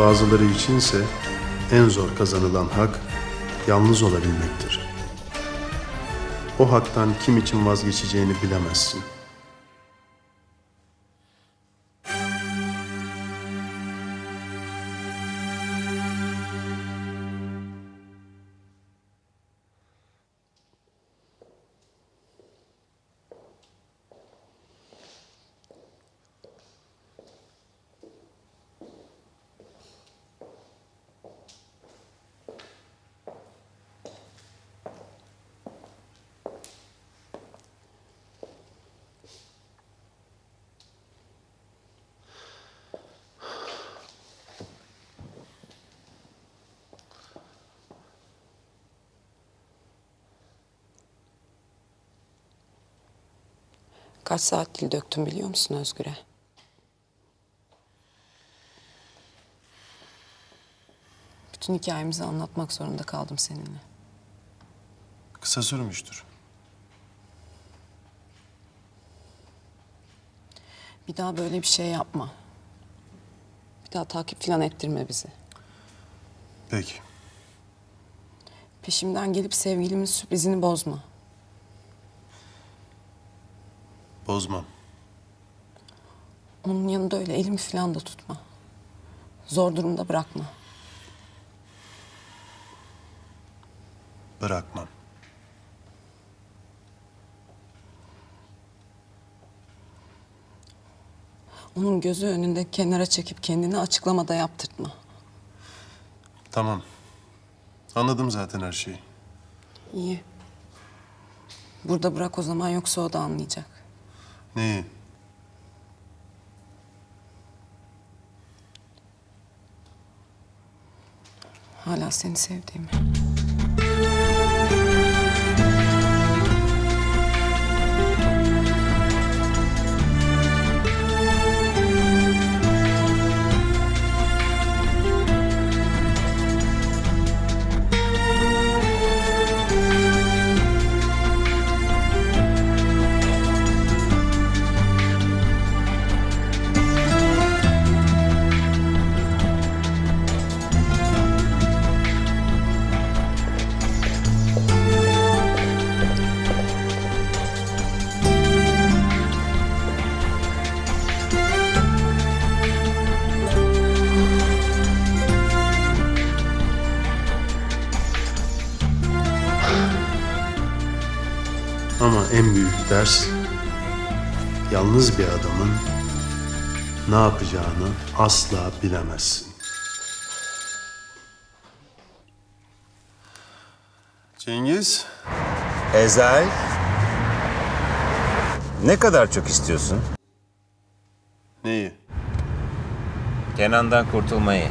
Bazıları içinse en zor kazanılan hak yalnız olabilmektir. O haktan kim için vazgeçeceğini bilemezsin. Kaç saat dil döktüm biliyor musun Özgür'e? Bütün hikayemizi anlatmak zorunda kaldım seninle. Kısa sürmüştür. Bir daha böyle bir şey yapma. Bir daha takip falan ettirme bizi. Peki. Peşimden gelip sevgilimin sürprizini bozma. Bozmam. Onun yanında öyle elimi falan da tutma. Zor durumda bırakma. Bırakmam. Onun gözü önünde kenara çekip kendini açıklamada yaptırtma. Tamam. Anladım zaten her şeyi. İyi. Burada bırak o zaman yoksa o da anlayacak. Neyi? Hala seni sevdiğimi. Ama en büyük ders yalnız bir adamın ne yapacağını asla bilemezsin. Cengiz, Ezel. Ne kadar çok istiyorsun? neyi? Kenan'dan kurtulmayı.